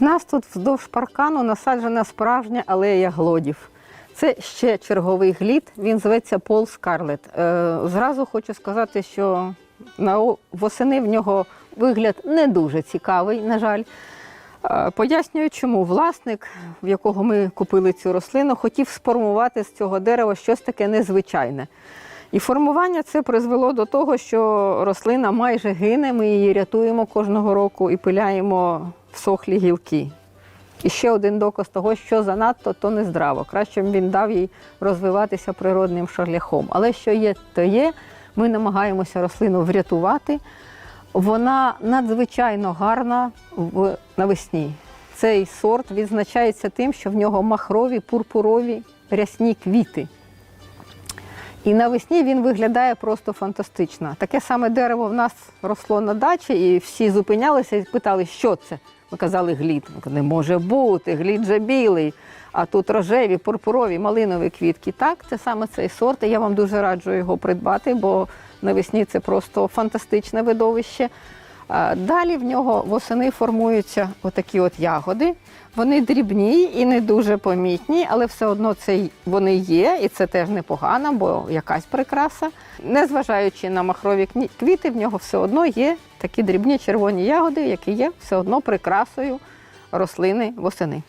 В нас тут вздовж паркану насаджена справжня алея глодів. Це ще черговий глід, він зветься Пол Скарлет. Е, зразу хочу сказати, що на восени в нього вигляд не дуже цікавий, на жаль. Е, Пояснюю, чому власник, в якого ми купили цю рослину, хотів сформувати з цього дерева щось таке незвичайне. І формування це призвело до того, що рослина майже гине, ми її рятуємо кожного року і пиляємо всохлі гілки. І ще один доказ того, що занадто, то не здраво. Краще б він дав їй розвиватися природним шляхом. Але що є, то є. Ми намагаємося рослину врятувати. Вона надзвичайно гарна в навесні. Цей сорт відзначається тим, що в нього махрові, пурпурові рясні квіти. І навесні він виглядає просто фантастично. Таке саме дерево в нас росло на дачі, і всі зупинялися і питали, що це. Ми казали глід. Не може бути, глід же білий, а тут рожеві, пурпурові, малинові квітки. Так, це саме цей сорт, і я вам дуже раджу його придбати, бо навесні це просто фантастичне видовище. Далі в нього восени формуються отакі от ягоди. Вони дрібні і не дуже помітні, але все одно це вони є, і це теж непогано, бо якась прикраса. Незважаючи на махрові квіти, в нього все одно є такі дрібні червоні ягоди, які є все одно прикрасою рослини восени.